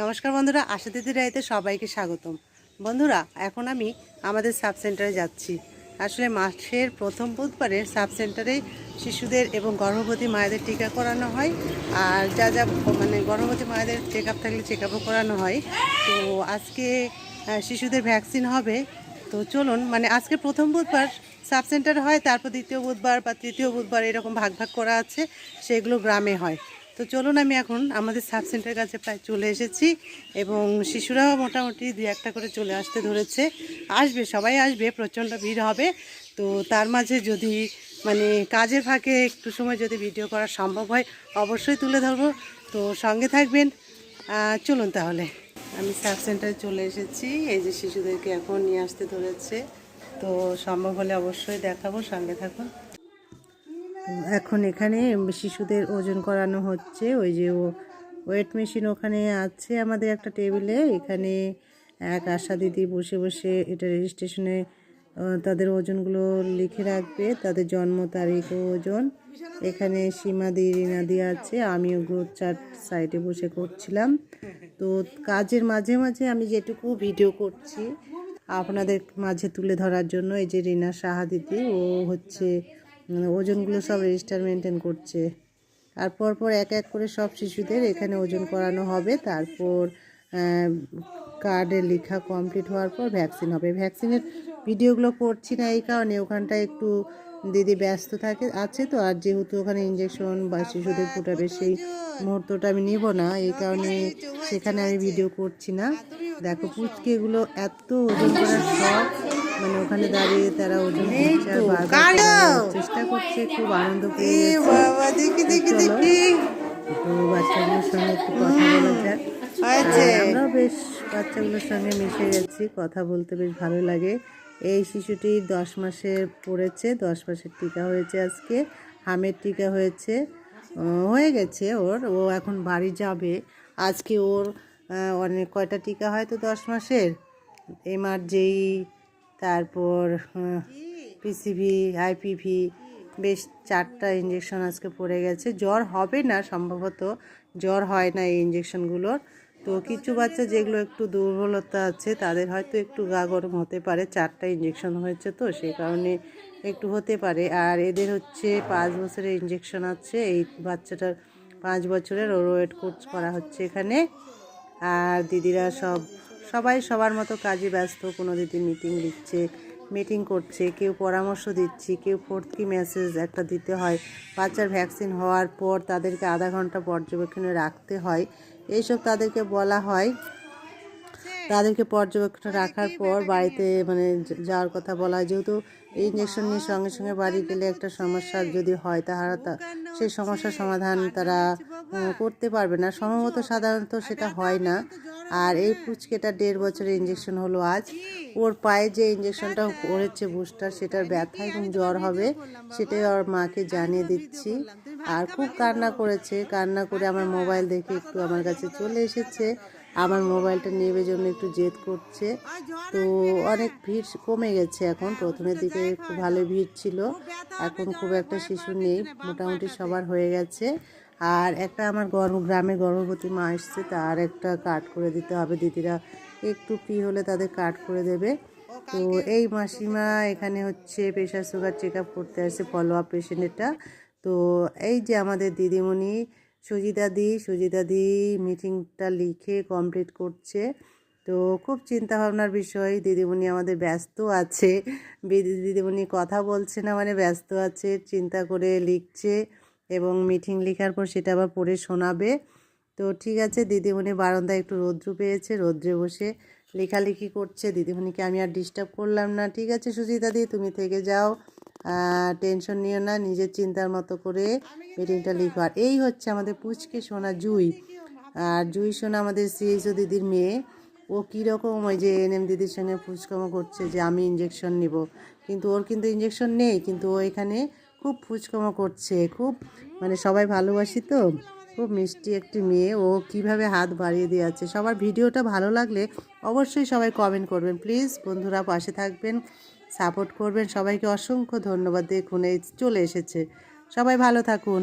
নমস্কার বন্ধুরা, আশা দিদি রাইতে সবাইকে স্বাগতম। বন্ধুরা, এখন আমি আমাদের সাব সেন্টারে যাচ্ছি। আসলে মাসের প্রথম বুধবারে সাব সেন্টারে শিশুদের এবং গর্ভবতী মায়েদের টিকা করানো হয়, আর যা যা মানে গর্ভবতী মায়েদের চেক আপ থাকলে চেক আপও করানো হয়। তো আজকে শিশুদের ভ্যাকসিন হবে। তো চলুন মানে আজকে প্রথম বুধবার সাব সেন্টার হয়, তারপর দ্বিতীয় বুধবার বা তৃতীয় বুধবার এরকম ভাগ ভাগ করা আছে, সেগুলো গ্রামে হয়। তো চলুন আমি এখন আমাদের সাব সেন্টারের কাছে প্রায় চলে এসেছি এবং শিশুরাও মোটামুটি দু একটা করে চলে আসতে ধরেছে। আসবে, সবাই আসবে, প্রচণ্ড ভিড় হবে। তো তার মাঝে যদি মানে কাজের ফাঁকে একটু সময় যদি ভিডিও করা সম্ভব হয়, অবশ্যই তুলে ধরবো। তো সঙ্গে থাকবেন। চলুন তাহলে। আমি সাব সেন্টারে চলে এসেছি। এই যে শিশুদেরকে এখন নিয়ে আসতে ধরেছে। তো সম্ভব হলে অবশ্যই দেখাবো। সঙ্গে থাকুন। এখন এখানে শিশুদের ওজন করানো হচ্ছে। ওই যে ও ওয়েট মেশিন ওখানে আছে আমাদের একটা টেবিলে। এখানে এক আশা দিদি বসে বসে এটা রেজিস্ট্রেশনে তাদের ওজনগুলো লিখে রাখবে। তাদের জন্ম তারিখ ও ওজন। এখানে সীমাদি, রিনাদি আছে। আমিও গ্রোথ চার্ট সাইডে বসে করছিলাম। তো কাজের মাঝে মাঝে আমি যেটুকু ভিডিও করছি, আপনাদের মাঝে তুলে ধরার জন্য এই যে রিনা সাহা দিদি, ও হচ্ছে ওজনগুলো সব রেজিস্টার মেনটেন করছে। আর পরপর এক এক করে সব শিশুদের এখানে ওজন করানো হবে। তারপর কার্ডে লেখা কমপ্লিট হওয়ার পর ভ্যাকসিন হবে। ভ্যাকসিনের ভিডিওগুলো করছি না এই কারণে, ওখানটায় একটু দিদি ব্যস্ত থাকে, আছে তো। আর যেহেতু ওখানে ইঞ্জেকশন বা শিশুদের ফুটাবে, সেই মুহূর্তটা আমি নিব না। এই কারণে সেখানে আমি ভিডিও করছি না। দেখো পুচকেগুলো এত ওজন করার শখ। মানে ওখানে দাঁড়িয়ে তারা ওজন চেষ্টা করছে খুব আনন্দ পেয়ে তো বাচ্চাগুলোর সঙ্গে একটু কথা বলা যাক। আমরাও বেশ বাচ্চাগুলোর সঙ্গে মিশে গেছি কথা বলতে বেশ ভালো লাগে। এই শিশুটি দশ মাসের পড়েছে দশ মাসের টিকা হয়েছে আজকে হামের টিকা হয়েছে। হয়ে গেছে ওর ও এখন বাড়ি যাবে। আজকে ওর অনেক কয়টা টিকা হয় তো দশ মাসের? এমআর যেই তারপর পিসিভি আইপিভি বেশ চারটা ইঞ্জেকশন আজকে পড়ে গেছে। জ্বর হবে না সম্ভবত জ্বর হয় না এই ইঞ্জেকশনগুলোর তো কিছু বাচ্চা যেগুলো একটু দুর্বলতা আছে তাদের হয়তো একটু গা গরম হতে পারে। চারটা ইঞ্জেকশন হয়েছে তো সেই কারণে একটু হতে পারে। আর এদের হচ্ছে পাঁচ বছরের ইঞ্জেকশন আছে এই বাচ্চাটার পাঁচ বছরের ওর ওয়েট কোর্স করা হচ্ছে এখানে। আর দিদিরা সব সবাই সবার মতো কাজে ব্যস্ত, কোনো দিদি মিটিং লিখছে মিটিং করছে, কেউ পরামর্শ দিচ্ছি, কেউ কি মেসেজ একটা দিতে হয়। বাচ্চার ভ্যাকসিন হওয়ার পর তাদেরকে আধা ঘণ্টা পর্যবেক্ষণে রাখতে হয়। এইসব তাদেরকে বলা হয়। তাদেরকে পর্যবেক্ষণে রাখার পর বাড়িতে মানে যাওয়ার কথা বলা হয়। যেহেতু এই ইঞ্জেকশন নিয়ে সঙ্গে সঙ্গে বাড়ি গেলে একটা সমস্যা যদি হয়, তাহারা তা সেই সমস্যার সমাধান তারা করতে পারবে না। সম্ভবত সাধারণত সেটা হয় না। আর এই পুচকেটা দেড় বছরের ইঞ্জেকশন হলো আজ। ওর পায়ে যে ইঞ্জেকশনটা করেছে বুস্টার সেটার ব্যথা এবং জ্বর হবে, সেটাই ওর মাকে জানিয়ে দিচ্ছি। আর খুব কান্না করেছে, কান্না করে আমার মোবাইল দেখে একটু আমার কাছে চলে এসেছে। আমার মোবাইলটা নেবে জন্য একটু জেদ করছে। তো অনেক ভিড় কমে গেছে এখন। প্রথমের দিকে খুব ভালো ভিড় ছিল। এখন খুব একটা শিশু নেই, মোটামুটি সবার হয়ে গেছে। আর একটা আমার গর্ভ গ্রামে গর্ভবতী মা এসছে, তার একটা কাট করে দিতে হবে। দিদিরা একটু ফ্রি হলে তাদের কাট করে দেবে। তো এই মাসিমা এখানে হচ্ছে প্রেশার সুগার চেক আপ করতে আসছে ফলো আপ পেশেন্টেরটা তো এই যে আমাদের দিদিমণি সুজিদাদি সুজিদাদি মিটিংটা লিখে কমপ্লিট করছে। তো খুব চিন্তা ভাবনার বিষয়, দিদিমণি আমাদের ব্যস্ত আছে। দিদিমণি কথা বলছে না মানে ব্যস্ত আছে, চিন্তা করে লিখছে। এবং মিটিং লেখার পর সেটা আবার পড়ে শোনাবে। তো ঠিক আছে, দিদিমণি বারান্দায় একটু রৌদ্র পেয়েছে, রৌদ্রে বসে লেখালেখি করছে। দিদিমণিকে আমি আর ডিস্টার্ব করলাম না। ঠিক আছে, সুজিতা দি, তুমি থেকে যাও। টেনশন নিও না, নিজের চিন্তার মতো করে মিটিংটা লিখো। আর এই হচ্ছে আমাদের পুচকে সোনা জুই। আর জুই সোনা আমাদের সিএইচও দিদির মেয়ে। ও কীরকম ওই যে এনএম দিদির সঙ্গে ফুচকামো করছে যে আমি ইঞ্জেকশন নিব। কিন্তু ওর কিন্তু ইঞ্জেকশন নেই, কিন্তু ও এখানে খুব ফুচকামো করছে, খুব মানে সবাই ভালোবাসি তো। খুব মিষ্টি একটি মেয়ে, ও কীভাবে হাত বাড়িয়ে দিয়ে আছে সবার ভিডিওটা ভালো লাগলে অবশ্যই সবাই কমেন্ট করবেন। প্লিজ বন্ধুরা পাশে থাকবেন সাপোর্ট করবেন। সবাইকে অসংখ্য ধন্যবাদ। দেখুন, এই চলে এসেছে। সবাই ভালো থাকুন।